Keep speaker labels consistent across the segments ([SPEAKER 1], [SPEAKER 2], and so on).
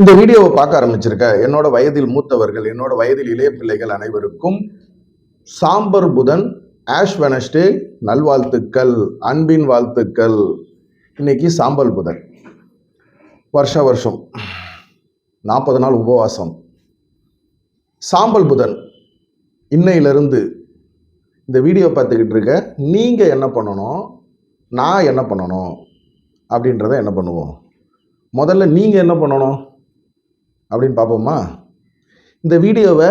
[SPEAKER 1] இந்த வீடியோவை பார்க்க ஆரம்பிச்சிருக்க. என்னோட வயதில் மூத்தவர்கள் என்னோட வயதில் இளைய பிள்ளைகள் அனைவருக்கும் சாம்பர் புதன் ஆஷ் வெனஸ்டே நல்வாழ்த்துக்கள் அன்பின் வாழ்த்துக்கள். இன்னைக்கு சாம்பல் புதன். வருஷ வருஷம். நாற்பது நாள் உபவாசம். சாம்பல் புதன். இன்னையிலிருந்து இந்த வீடியோ பார்த்துக்கிட்டு இருக்க. நீங்கள் என்ன பண்ணணும்? நான் என்ன பண்ணணும்? அப்படின்றத என்ன பண்ணுவோம்? முதல்ல நீங்கள் என்ன பண்ணணும்? அப்படின்னு பார்ப்போமா? இந்த வீடியோவை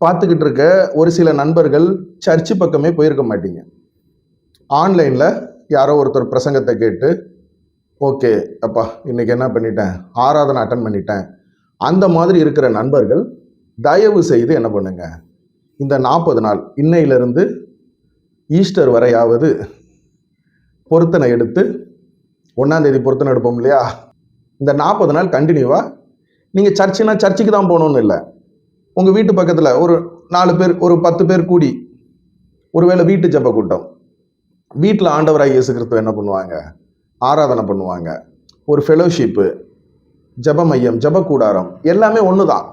[SPEAKER 1] பார்த்துக்கிட்டு இருக்க ஒரு சில நண்பர்கள் சர்ச்சு பக்கமே போயிருக்க மாட்டீங்க. ஆன்லைனில் யாரோ ஒருத்தர் பிரசங்கத்தை கேட்டு ஓகே அப்பா இன்னைக்கு என்ன பண்ணிட்டேன்? ஆராதனை அட்டன் பண்ணிட்டேன். அந்த மாதிரி இருக்கிற நண்பர்கள் தயவு செய்து என்ன பண்ணுங்க இந்த நாற்பது நாள் இன்னையிலிருந்து ஈஸ்டர் வரையாவது பொருத்தனை எடுத்து ஒன்றாந்தேதி பொருத்தனை எடுப்போம் இல்லையா? இந்த நாற்பது நாள் கண்டினியூவாக நீங்கள் சர்ச்சுனா சர்ச்சுக்கு தான் போகணுன்னு இல்லை. உங்கள் வீட்டு பக்கத்தில் ஒரு நாலு பேர் ஒரு பத்து பேர் கூடி ஒருவேளை வீட்டு ஜப்ப கூட்டம். வீட்டில் ஆண்டவராக இயேசு கிறிஸ்துவ என்ன பண்ணுவாங்க? ஆராதனை பண்ணுவாங்க. ஒரு ஃபெலோஷிப்பு ஜெப மையம் ஜெப கூடாரம் எல்லாமே ஒன்று தான்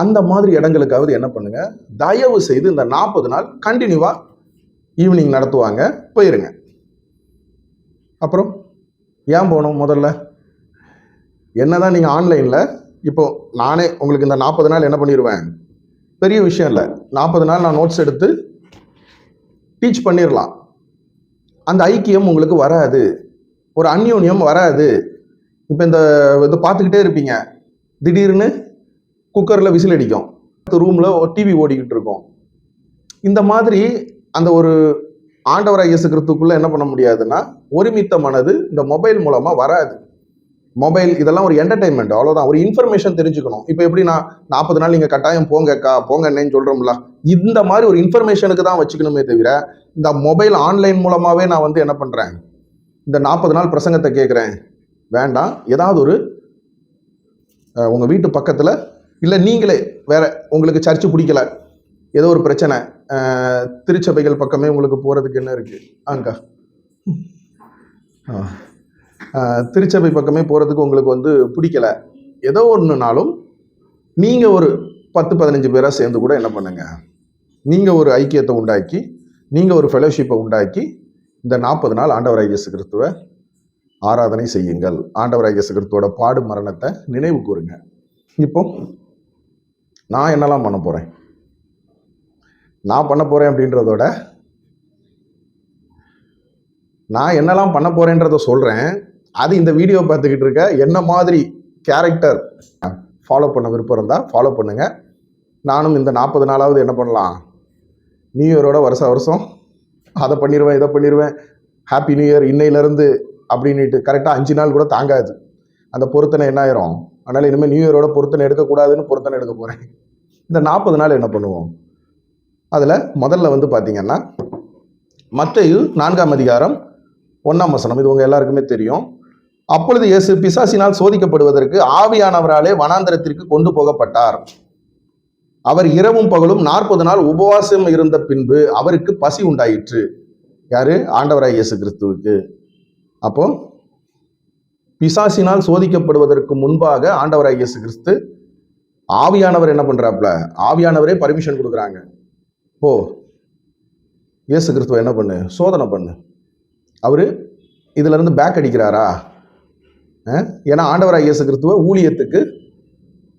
[SPEAKER 1] அந்த மாதிரி இடங்களுக்காவது என்ன பண்ணுங்கள் தயவு செய்து இந்த நாற்பது நாள் கண்டினியூவாக ஈவினிங் நடத்துவாங்க. போயிருங்க. அப்புறம் ஏன் போகணும் முதல்ல? என்னதான் நீங்கள் ஆன்லைனில் இப்போ நானே உங்களுக்கு இந்த நாற்பது நாள் என்ன பண்ணிடுவேன் பெரிய விஷயம் இல்லை. நாற்பது நாள் நான் நோட்ஸ் எடுத்து டீச் பண்ணிடலாம் அந்த ஐக்கியம் உங்களுக்கு வராது. ஒரு அந்யோன்யம் வராது. இப்போ இந்த இது பார்த்துக்கிட்டே இருப்பீங்க. திடீர்னு குக்கரில் விசில் அடிக்கும். ரூமில் டிவி ஓடிக்கிட்டு இருக்கும். இந்த மாதிரி அந்த ஒரு ஆண்டவராக இயேசுக்கிறதுக்குள்ளே என்ன பண்ண முடியாதுன்னா ஒருமித்த மனது இந்த மொபைல் மூலமாக வராது. மொபைல் இதெல்லாம் ஒரு என்டர்டைன்மெண்ட் அவ்வளோதான் ஒரு இன்ஃபர்மேஷன் தெரிஞ்சுக்கணும். இப்போ எப்படி நான் நாற்பது நாள் நீங்கள் கட்டாயம் போங்கக்கா போங்க சொல்கிறோம்ல இந்த மாதிரி ஒரு இன்ஃபர்மேஷனுக்கு தான் வச்சுக்கணுமே தவிர இந்த மொபைல் ஆன்லைன் மூலமாகவே நான் வந்து என்ன பண்ணுறேன் இந்த நாற்பது நாள் பிரசங்கத்தை கேட்குறேன். வேண்டாம். ஏதாவது ஒரு உங்கள் வீட்டு பக்கத்தில் இல்லை நீங்களே வேற உங்களுக்கு சர்ச்சு பிடிக்கல. ஏதோ ஒரு பிரச்சனை. திருச்சபைகள் பக்கமே உங்களுக்கு போகிறதுக்கு என்ன இருக்குது ஆங்கா ஆ. திருச்சபை பக்கமே போகிறதுக்கு உங்களுக்கு வந்து பிடிக்கல. ஏதோ ஒன்றுனாலும் நீங்கள் ஒரு பத்து பதினஞ்சு பேராக சேர்ந்து கூட என்ன பண்ணுங்கள் நீங்கள் ஒரு ஐக்கியத்தை உண்டாக்கி நீங்கள் ஒரு ஃபெலோஷிப்பை உண்டாக்கி இந்த நாற்பது நாள் ஆண்டவர் ஐயசு கிறிஸ்துவ ஆராதனை செய்யுங்கள். ஆண்டவர் ஐயசு கிறிஸ்துவோட பாடு மரணத்தை நினைவு கூறுங்க. இப்போ நான் என்னெல்லாம் பண்ண போகிறேன் நான் பண்ண போகிறேன் அப்படின்றதோட நான் என்னெல்லாம் பண்ண போகிறேன்றத சொல்கிறேன் அது இந்த வீடியோ பார்த்துக்கிட்டு இருக்க என்ன மாதிரி கேரக்டர் ஃபாலோ பண்ண விருப்பம் இருந்தால் ஃபாலோ பண்ணுங்க. நானும் இந்த நாற்பது நாளாவது என்ன பண்ணலாம்? நியூ இயரோட வருஷம் வருஷம் அதை பண்ணிடுவேன் இதை பண்ணிடுவேன் ஹாப்பி நியூ இயர் இன்னையிலேருந்து அப்படின்னுட்டு கரெக்டாக அஞ்சு நாள் கூட தாங்காது. அந்த பொருத்தனை என்ன ஆயிரும்? அதனால் இனிமேல் நியூ இயரோட பொருத்தனை எடுக்கக்கூடாதுன்னு பொருத்தனை எடுக்க போகிறேன் இந்த நாற்பது நாள் என்ன பண்ணுவோம்? அதில் முதல்ல வந்து பார்த்தீங்கன்னா மத்தேயு நான்காம் அதிகாரம் ஒன்றாம் வசனம். இது உங்கள் எல்லாருக்குமே தெரியும். அப்பொழுது இயேசு பிசாசினால் சோதிக்கப்படுவதற்கு ஆவியானவராலே வனாந்தரத்திற்கு கொண்டு போகப்பட்டார். அவர் இரவும் பகலும் நாற்பது நாள் உபவாசம் இருந்த பின்பு அவருக்கு பசி உண்டாயிற்று. யாரு? ஆண்டவராய் இயேசு கிறிஸ்துவுக்கு. அப்போ பிசாசினால் சோதிக்கப்படுவதற்கு முன்பாக ஆண்டவராய் இயேசு கிறிஸ்து ஆவியானவர் என்ன பண்றாப்ல ஆவியானவரே பர்மிஷன் கொடுக்குறாங்க. போ இயேசு கிறிஸ்துவ என்ன பண்ணு? சோதனை பண்ணு. அவரு இதுல இருந்து பேக் அடிக்கிறாரா? ஏன்னா ஆண்டவராய் இயேசு கிறிஸ்துவ ஊழியத்துக்கு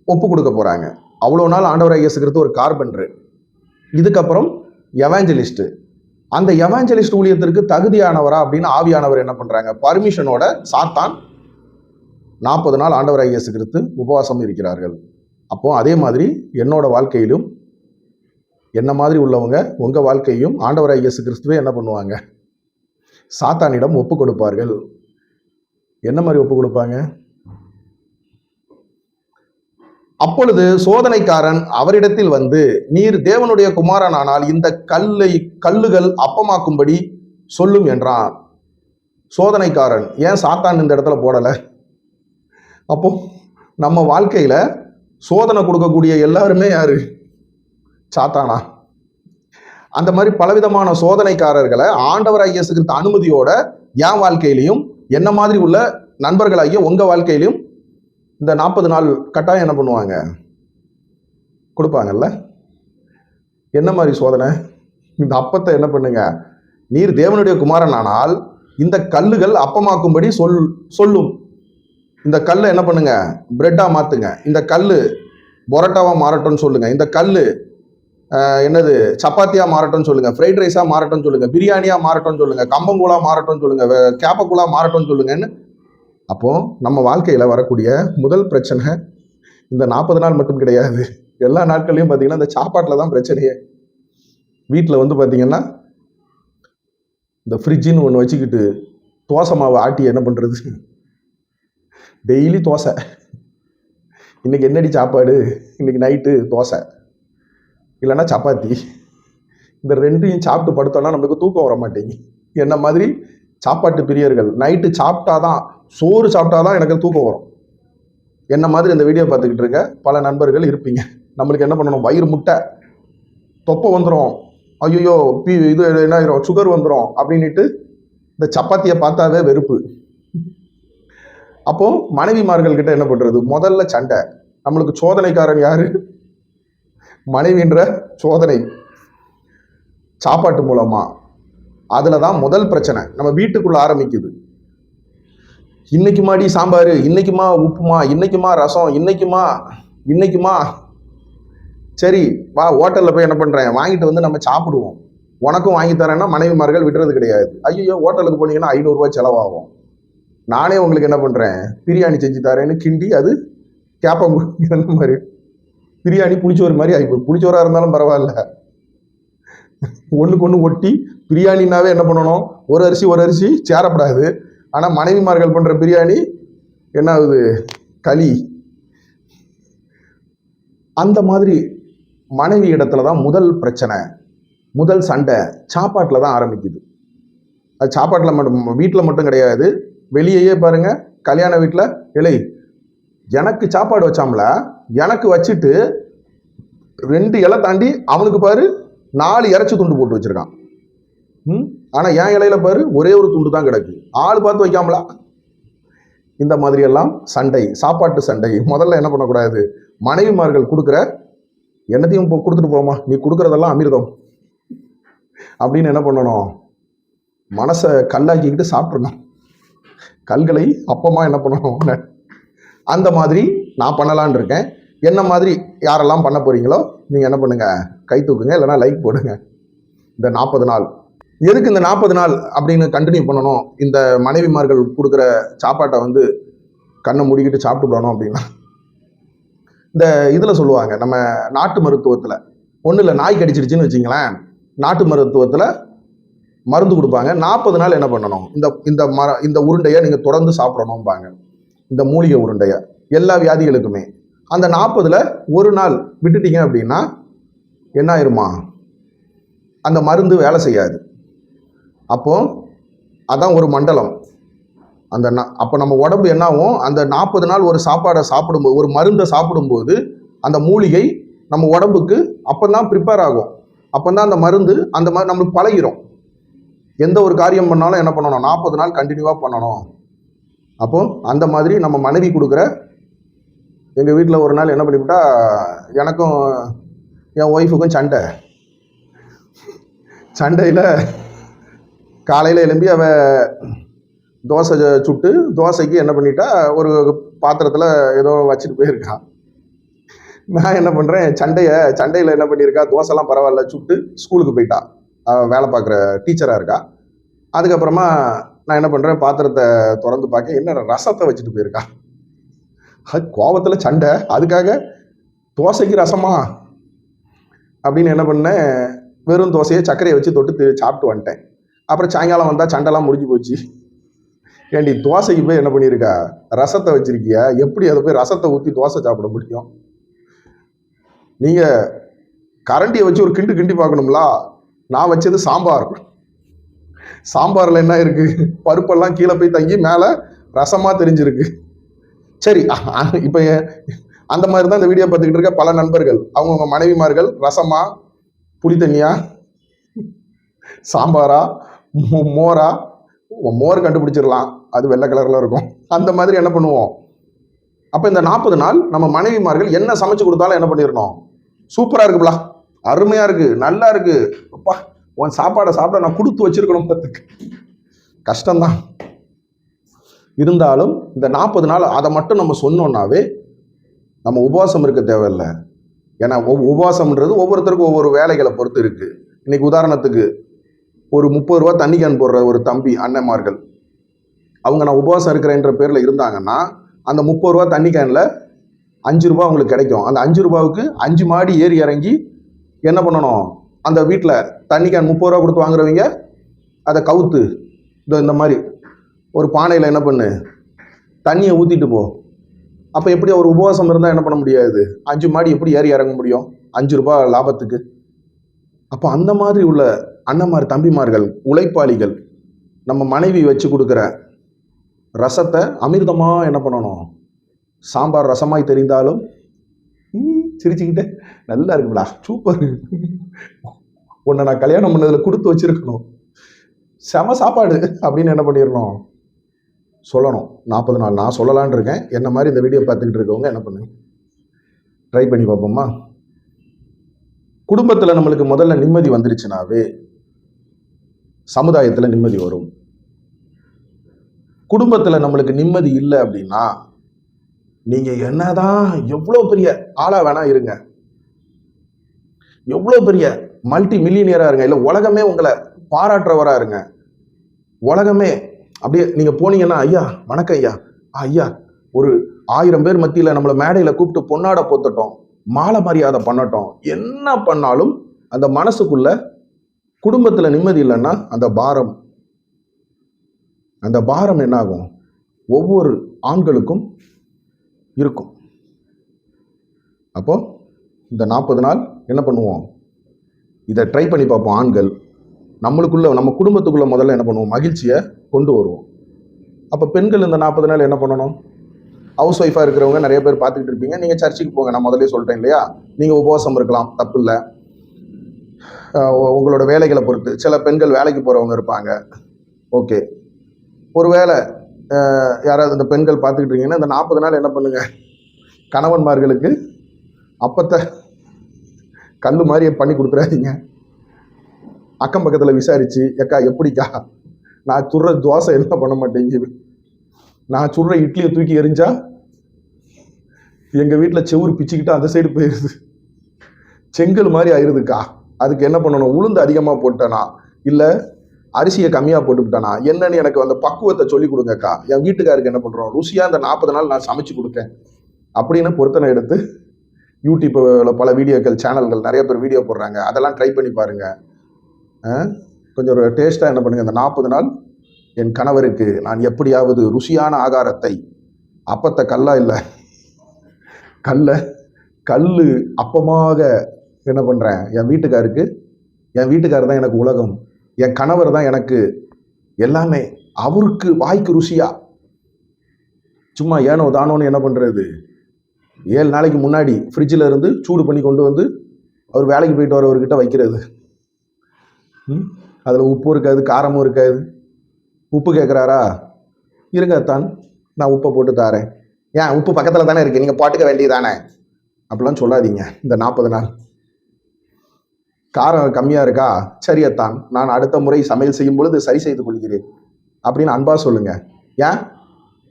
[SPEAKER 1] ஒப்பு கொடுக்க போகிறாங்க அவ்வளோ நாள் ஆண்டவராய் இயேசு கிறிஸ்துவ ஒரு கார்பெண்டர் இதுக்கப்புறம் எவாஞ்சலிஸ்ட்டு. அந்த எவாஞ்சலிஸ்ட் ஊழியத்திற்கு தகுதியானவரா அப்படின்னு ஆவியானவர் என்ன பண்ணுறாங்க பர்மிஷனோட சாத்தான் நாற்பது நாள் ஆண்டவராய் இயேசு கிறிஸ்து உபவாசம் இருக்கிறார்கள். அப்போ அதே மாதிரி என்னோட வாழ்க்கையிலும் என்ன மாதிரி உள்ளவங்க உங்கள் வாழ்க்கையும் ஆண்டவராய் இயேசு கிறிஸ்துவே என்ன பண்ணுவாங்க? சாத்தானிடம் ஒப்பு கொடுப்பார்கள். என்ன மாதிரி ஒப்பு கொடுப்பாங்க? அப்பொழுது சோதனைக்காரன் அவரிடத்தில் வந்து நீர் தேவனுடைய குமாரனானால் இந்த கல்லை கல்லுகள் அப்பமாக்கும்படி சொல்லும் என்றான். சோதனைக்காரன் ஏன் சாத்தான் இந்த இடத்துல போடலை? அப்போ நம்ம வாழ்க்கையில சோதனை கொடுக்கக்கூடிய எல்லாருமே யாரு? சாத்தானா? அந்த மாதிரி பலவிதமான சோதனைக்காரர்களை ஆண்டவர் இயேசு அனுமதியோட என் வாழ்க்கையிலையும் என்ன மாதிரி உள்ள நண்பர்களாகிய உங்கள் வாழ்க்கையிலும் இந்த நாற்பது நாள் கட்டாயம் என்ன பண்ணுவாங்க? கொடுப்பாங்கல்ல? என்ன மாதிரி சோதனை? இந்த அப்பத்தை என்ன பண்ணுங்க? நீர் தேவனுடைய குமாரன் ஆனால் இந்த கல்லுகள் அப்பமாக்கும்படி சொல் சொல்லும். இந்த கல்லை என்ன பண்ணுங்க? பிரெட்டாக மாற்றுங்க இந்த கல் பொரட்டாவாக மாறட்டும்னு சொல்லுங்க. இந்த கல் என்னது? சப்பாத்தியா மாறட்டும்னு சொல்லுங்க. ஃப்ரைட் ரைஸா மாறட்டும் சொல்லுங்க. பிரியாணியா மாறட்டும்னு சொல்லுங்க. கம்பங்கூழா மாறட்டும் சொல்லுங்க. கேப்பக்கூழா மாறட்டும் சொல்லுங்கன்னு. அப்போ நம்ம வாழ்க்கையில வரக்கூடிய முதல் பிரச்சனை இந்த நாற்பது நாள் மட்டும் கிடையாது. எல்லா நாட்கள்லையும் பார்த்தீங்கன்னா இந்த சாப்பாட்டில் தான் பிரச்சனையே. வீட்டில் வந்து பார்த்தீங்கன்னா இந்த ஃப்ரிட்ஜின்னு ஒன்று வச்சுக்கிட்டு தோசை மாவு ஆட்டி என்ன பண்ணுறது டெய்லி தோசை. இன்னைக்கு என்னடி சாப்பாடு? இன்னைக்கு நைட்டு தோசை. இல்லைன்னா சப்பாத்தி. இந்த ரெண்டையும் சாப்பிட்டு படுத்தோம்னா நம்மளுக்கு தூக்கம் வர மாட்டேங்குது. என்ன மாதிரி? சாப்பாட்டு பிரியர்கள் நைட்டு சாப்பிட்டாதான் சோறு சாப்பிட்டாதான் எனக்கு தூக்கம் வரும். என்ன மாதிரி இந்த வீடியோ பார்த்துக்கிட்டு இருக்க? பல நண்பர்கள் இருப்பீங்க. நம்மளுக்கு என்ன பண்ணணும்? வயிறு முட்டை. தொப்பை வந்துடும் ஐயோ பி இது என்ன ஆயிரும்? சுகர் வந்துடும் அப்படின்ட்டு இந்த சப்பாத்தியை பார்த்தாவே வெறுப்பு. அப்போது மனைவிமார்கள்கிட்ட என்ன பண்ணுறது முதல்ல சண்டை. நம்மளுக்கு சோதனைக்காரன் யாரு? மனைவின்ற சோதனை சாப்பாட்டு மூலமா. அதில் தான் முதல் பிரச்சனை. நம்ம வீட்டுக்குள்ள ஆரம்பிக்குது. இன்னைக்கு மாடி சாம்பார் இன்னைக்குமா உப்புமா இன்னைக்குமா ரசம் இன்னைக்குமா இன்னைக்குமா சரி வா ஹோட்டலில் போய் என்ன பண்ணுறேன் வாங்கிட்டு வந்து நம்ம சாப்பிடுவோம். உனக்கும் வாங்கி தரேன்னா மனைவிமார்கள் விடுறது கிடையாது. ஐயோ ஹோட்டலுக்கு போனீங்கன்னா ஐநூறுரூவா செலவாகும். நானே உங்களுக்கு என்ன பண்ணுறேன் பிரியாணி செஞ்சு தரேன்னு கிண்டி அது கேப்பம் மாதிரி. பிரியாணி புளிச்சோறு மாதிரி ஆகிப்போம் புளிச்சோறாக இருந்தாலும் பரவாயில்ல. ஒன்றுக்கு ஒன்று ஒட்டி பிரியாணினாவே என்ன பண்ணணும்? ஒரு அரிசி ஒரு அரிசி சேரப்படாது. ஆனால் மனைவிமார்கள் பண்ணுற பிரியாணி என்ன ஆகுது? களி. அந்த மாதிரி மனைவி இடத்துல தான் முதல் பிரச்சனை முதல் சண்டை சாப்பாட்டில் தான் ஆரம்பிக்குது. அது சாப்பாட்டில் மட்டும் வீட்டில் மட்டும் கிடையாது. வெளியேயே பாருங்கள் கல்யாண வீட்டில் இலை எனக்கு சாப்பாடு வச்சாம்ல எனக்கு வச்சுட்டு ரெண்டு இலை தாண்டி அவனுக்கு பாரு நாலு இறைச்சி துண்டு போட்டு வச்சிருக்கான். ம்? ஆனால் என் இலையில பாரு ஒரே ஒரு துண்டு தான் கிடக்கு. ஆள் பார்த்து வைக்காமலா. இந்த மாதிரியெல்லாம் சண்டை சாப்பாட்டு சண்டை. முதல்ல என்ன பண்ணக்கூடாது? மனைவிமார்கள் கொடுக்குற என்னத்தையும் இப்போ கொடுத்துட்டு போமா நீ கொடுக்குறதெல்லாம் அமிர்தம். அப்படின்னு என்ன பண்ணணும்? மனசை கல்லாக்கிக்கிட்டு சாப்பிட்றணும் கல்களை அப்பமா என்ன பண்ணணும்? அந்த மாதிரி நான் பண்ணலான்னு இருக்கேன். என்ன மாதிரி யாரெல்லாம் பண்ண போறீங்களோ நீங்கள் என்ன பண்ணுங்க? கை தூக்குங்க இல்லைன்னா லைக் போடுங்க. இந்த நாற்பது நாள். எதுக்கு இந்த நாற்பது நாள் அப்படின்னு கண்டினியூ பண்ணணும்? இந்த மனைவிமார்கள் கொடுக்குற சாப்பாட்டை வந்து கண்ணை மூடிக்கிட்டு சாப்பிட்டு போடணும் அப்படின்னா. இந்த இதில் சொல்லுவாங்க நம்ம நாட்டு மருத்துவத்தில். ஒன்றும் இல்லை நாய் கடிச்சிடுச்சின்னு வச்சிங்களேன். நாட்டு மருத்துவத்தில் மருந்து கொடுப்பாங்க. நாற்பது நாள் என்ன பண்ணணும்? இந்த இந்த மர இந்த உருண்டையை நீங்கள் தொடர்ந்து சாப்பிடணும்பாங்க. இந்த மூலிகை உருண்டையை. எல்லா வியாதிகளுக்குமே. அந்த நாற்பதில் ஒரு நாள் விட்டுட்டீங்க அப்படின்னா என்ன ஆயிருமா? அந்த மருந்து வேலை செய்யாது. அப்போ அதான் ஒரு மண்டலம். அந்த நா- அப்போ நம்ம உடம்பு என்னாகும்? அந்த நாற்பது நாள் ஒரு சாப்பாடை சாப்பிடும்போது ஒரு மருந்தை சாப்பிடும்போது அந்த மூலிகை நம்ம உடம்புக்கு அப்போ தான் ப்ரிப்பேர் ஆகும். அப்போ தான் அந்த மருந்து அந்த மாதிரி நம்மளுக்கு பழகிரும். எந்த ஒரு காரியம் பண்ணாலும் என்ன பண்ணணும்? நாற்பது நாள் கண்டினியூவாக பண்ணணும். அப்போ அந்த மாதிரி நம்ம மனைவி கொடுக்குற எங்கள் வீட்டில் ஒரு நாள் என்ன பண்ணிவிட்டா எனக்கும் என் ஒய்ஃபுக்கும் சண்டை. சண்டையில் காலையில் எழும்பி அவள் தோசை சுட்டு தோசைக்கு என்ன பண்ணிட்டா ஒரு பாத்திரத்தில் ஏதோ வச்சுட்டு போயிருக்கான் நான் என்ன பண்ணுறேன் சண்டையை சண்டையில் என்ன பண்ணியிருக்கா தோசைலாம் பரவாயில்ல சுட்டு ஸ்கூலுக்கு போயிட்டா. அவ வேலை பார்க்குற டீச்சராக இருக்கா. அதுக்கப்புறமா நான் என்ன பண்ணுறேன் பாத்திரத்தை திறந்து பார்க்க என்ன ரசத்தை வச்சுட்டு போயிருக்கா. அது கோவத்தில் சண்டை அதுக்காக தோசைக்கு ரசமா? அப்படின்னு என்ன பண்ணேன் வெறும் தோசையை சர்க்கரையை வச்சு தொட்டு சாப்பிட்டு வந்துட்டேன். அப்புறம் சாயங்காலம் வந்தால் சண்டைலாம் முடிஞ்சு போச்சு. ஏண்டி தோசைக்கு போய் என்ன பண்ணியிருக்கா ரசத்தை வச்சிருக்கியா? எப்படி அதை போய் ரசத்தை ஊற்றி தோசை சாப்பிட முடியும்? நீங்கள் கரண்டியை வச்சு ஒரு கிண்டு கிண்டி பார்க்கணுங்களா நான் வச்சது சாம்பார். சாம்பாரில் என்ன இருக்குது பருப்பெல்லாம் கீழே போய் தங்கி மேலே ரசமாக தெரிஞ்சிருக்கு. சரி இப்போ அந்த மாதிரி தான் இந்த வீடியோ பார்த்துக்கிட்டு இருக்க பல நண்பர்கள். அவங்கவுங்க மனைவிமார்கள் ரசமா புளி தண்ணியா சாம்பாரா மோரா மோர் கண்டுபிடிச்சிடலாம். அது வெள்ளை கலரில் இருக்கும். அந்த மாதிரி என்ன பண்ணுவோம்? அப்போ இந்த நாற்பது நாள் நம்ம மனைவிமார்கள் என்ன சமைச்சு கொடுத்தாலும் என்ன பண்ணிடணும்? சூப்பராக இருக்குங்களா அருமையாக இருக்குது நல்லா இருக்குது அப்பா உன் சாப்பாடை சாப்பிட நான் கொடுத்து வச்சிருக்கணும் பார்த்துக்கு. கஷ்டம்தான். இருந்தாலும் இந்த நாற்பது நாள் அதை மட்டும் நம்ம சொன்னோன்னாவே நம்ம உபவாசம் இருக்க தேவையில்லை. ஏன்னா ஒவ்- உபவாசம்ன்றது ஒவ்வொருத்தருக்கும் ஒவ்வொரு வேலைகளை பொறுத்து இருக்குது இன்னைக்கு உதாரணத்துக்கு ஒரு முப்பது ரூபா தண்ணி கேன் போடுற ஒரு தம்பி அண்ணன்மார்கள். அவங்க நான் உபவாசம் இருக்கிறேன்ற பேரில் இருந்தாங்கன்னா அந்த முப்பது ரூபா தண்ணி கேனில் அஞ்சு ரூபா அவங்களுக்கு கிடைக்கும். அந்த அஞ்சு ரூபாவுக்கு அஞ்சு மாடி ஏறி இறங்கி என்ன பண்ணணும்? அந்த வீட்டில் தண்ணி கேன் முப்பது ரூபா கொடுத்து வாங்குறவங்க அதை கவுத்து இதோ இந்த மாதிரி ஒரு பானையில் என்ன பண்ணு? தண்ணியை ஊற்றிட்டு போ. அப்போ எப்படி ஒரு உபவாசம் இருந்தால் என்ன பண்ண முடியாது? அஞ்சு மாடி எப்படி ஏறி இறங்க முடியும்? அஞ்சு ரூபாய் லாபத்துக்கு. அப்போ அந்த மாதிரி உள்ள அண்ணன்மார் தம்பிமார்கள் உழைப்பாளிகள் நம்ம மனைவி வச்சு கொடுக்குற ரசத்தை அமிர்தமாக என்ன பண்ணணும்? சாம்பார் ரசமாய் தெரிந்தாலும் சிரிச்சுக்கிட்டே நல்லா இருக்குடா சூப்பர் உன்னை நான் கல்யாணம் பண்ணதில் கொடுத்து வச்சிருக்கணும். செம சாப்பாடு அப்படின்னு என்ன பண்ணிடணும்? சொல்லணும். நாற்பது நாள். நான் சொல்லலான்னு இருக்கேன். என்ன மாதிரி இந்த வீடியோ பார்த்துக்கிட்டு இருக்கவங்க என்ன பண்ணுங்க? ட்ரை பண்ணி பார்ப்போமா? குடும்பத்தில் நம்மளுக்கு முதல்ல நிம்மதி வந்துருச்சுனாவே சமுதாயத்தில் நிம்மதி வரும். குடும்பத்தில் நம்மளுக்கு நிம்மதி இல்லை அப்படின்னா நீங்கள் என்னதான் எவ்வளோ பெரிய ஆளாக வேணா இருங்க. எவ்வளோ பெரிய மல்டி மில்லியனியராக இருங்க. இல்லை உலகமே உங்களை பாராட்டுறவராக இருங்க. உலகமே அப்படியே நீங்கள் போனீங்கன்னா ஐயா வணக்கம் ஐயா. ஐயா ஒரு ஆயிரம் பேர் மத்தியில் நம்மளை மேடையில் கூப்பிட்டு பொன்னாட போத்தட்டோம் மாலை மரியாதை பண்ணட்டும். என்ன பண்ணாலும் அந்த மனசுக்குள்ள குடும்பத்தில் நிம்மதி இல்லைன்னா அந்த பாரம் அந்த பாரம் என்னாகும்? ஒவ்வொரு ஆண்களுக்கும் இருக்கும். அப்போ இந்த நாற்பது நாள் என்ன பண்ணுவோம்? இதை ட்ரை பண்ணி பார்ப்போம் ஆண்கள். நம்மளுக்குள்ள நம்ம குடும்பத்துக்குள்ள முதல்ல என்ன பண்ணுவோம்? மகிழ்ச்சியை கொண்டு வருவோம். அப்போ பெண்கள் இந்த நாற்பது நாள் என்ன பண்ணணும்? ஹவுஸ் ஒய்ஃபாக இருக்கிறவங்க நிறைய பேர் பார்த்துக்கிட்டு இருப்பீங்க. நீங்கள் சர்ச்சுக்கு போங்க நான் முதல்ல சொல்லிட்டேன் இல்லையா? நீங்கள் உபவாசம் இருக்கலாம் தப்பு இல்லை உங்களோட வேலைகளை பொறுத்து. சில பெண்கள் வேலைக்கு போகிறவங்க இருப்பாங்க. ஓகே. ஒருவேளை அஹ், யாராவது இந்த பெண்கள் பார்த்துக்கிட்டு இருக்கீங்கன்னா இந்த நாற்பது நாள் என்ன பண்ணுங்கள் கணவன்மார்களுக்கு அப்பத்தை கல் மாதிரியே பண்ணி கொடுத்துடாதீங்க அக்கம் பக்கத்தில் விசாரிச்சு எக்கா எப்படிக்கா? நான் சுடுற தோசை என்ன பண்ண மாட்டேங்குது? நான் சுடுற இட்லியை தூக்கி எரிஞ்சா? எங்கள் வீட்டில் செவுரு பிச்சுக்கிட்டு அந்த சைடு போயிடுது செங்கல் மாதிரி ஆயிருதுக்கா? அதுக்கு என்ன பண்ணணும்? உளுந்து அதிகமாக போட்டேனா? இல்லை அரிசியை கம்மியாக போட்டுக்கிட்டேனா? என்னன்னு எனக்கு அந்த பக்குவத்தை சொல்லி கொடுங்கக்கா. என் வீட்டுக்காருக்கு என்ன பண்ணுறோம் ருசியாக அந்த நாற்பது நாள் நான் சமைச்சு கொடுக்கேன் அப்படின்னு பொருத்தனை எடுத்து யூடியூப்பில் பல வீடியோக்கள் சேனல்கள் நிறைய பேர் வீடியோ போடுறாங்க. அதெல்லாம் ட்ரை பண்ணி பாருங்கள் கொஞ்சம் ஒரு டேஸ்ட்டாக என்ன பண்ணுங்கள் இந்த நாற்பது நாள் என் கணவருக்கு நான் எப்படியாவது ருசியான ஆகாரத்தை அப்பத்தை கல்லா இல்லை கல்லை கல் அப்பமாக என்ன பண்ணுறேன் என் வீட்டுக்காருக்கு என் வீட்டுக்கார் தான் எனக்கு உலகம் என் கணவர் தான் எனக்கு எல்லாமே அவருக்கு வாய்க்கு ருசியா? சும்மா ஏனோ தானோன்னு என்ன பண்ணுறது ஏழு நாளைக்கு முன்னாடி ஃப்ரிட்ஜில் இருந்து சூடு பண்ணி கொண்டு வந்து அவர் வேலைக்கு போயிட்டு வரவர்கிட்ட வைக்கிறது. அதில் உப்பும் இருக்காது காரமும் இருக்காது. உப்பு கேட்குறாரா இருங்கத்தான் நான் உப்பை போட்டு தாரேன். ஏன் உப்பு பக்கத்தில் தானே இருக்குது நீங்கள் போட்டுக்க வேண்டியதானே? அப்படிலாம் சொல்லாதீங்க இந்த நாற்பது நாள். காரம் கம்மியாக இருக்கா? சரியத்தான் நான் அடுத்த முறை சமையல் செய்யும் பொழுது சரி செய்து கொள்கிறேன். அப்படின்னு அன்பா சொல்லுங்க. ஏன்?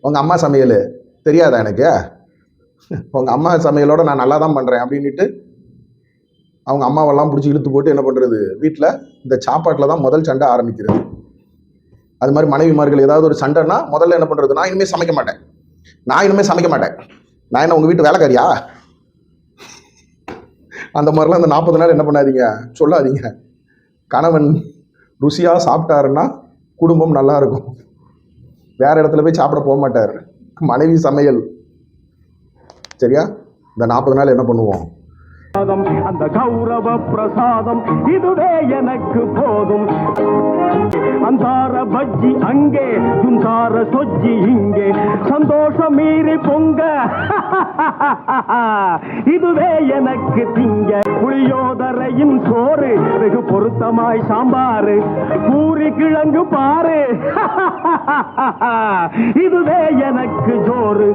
[SPEAKER 1] உங்கள் அம்மா சமையல் தெரியாதா எனக்கு? உங்கள் அம்மா சமையலோட நான் நல்லா தான் பண்ணுறேன் அப்படின்ட்டு அவங்க அம்மாவெல்லாம் பிடிச்சி இழுத்து போட்டு என்ன பண்ணுறது வீட்டில் இந்த சாப்பாட்டில் தான் முதல் சண்டை ஆரம்பிக்கிறது. அது மாதிரி மனைவிமார்கள் ஏதாவது ஒரு சண்டைன்னா முதல்ல என்ன பண்ணுறது நான் இனிமேல் சமைக்க மாட்டேன். நான் இனிமேல் சமைக்க மாட்டேன். நான் என்ன உங்கள் வீட்டு வேலைக்காரியா? அந்த மாதிரிலாம் இந்த நாற்பது நாள் என்ன பண்ணாதீங்க? சொல்லாதீங்க. கணவன் ருசியாக சாப்பிட்டாருன்னா குடும்பம் நல்லா இருக்கும். வேற இடத்துல போய் சாப்பிட போக மாட்டார். மனைவி சமையல். சரியா? இந்த நாற்பது நாள் என்ன பண்ணுவோம்?
[SPEAKER 2] பிரசாதம் அந்த கௌரவ பிரசாதம் இதுவே எனக்கு போதும். அந்தார பஜ்ஜி அங்கே துந்தார சொஜ்ஜி இங்கே. சந்தோஷம் மீறி பொங்க. இதுவே எனக்கு திங்க. புளியோதரையும் சோறு வெகு பொருத்தமாய் சாம்பாரு. பூரி கிழங்கு பாரு. இதுவே எனக்கு ஜோறு.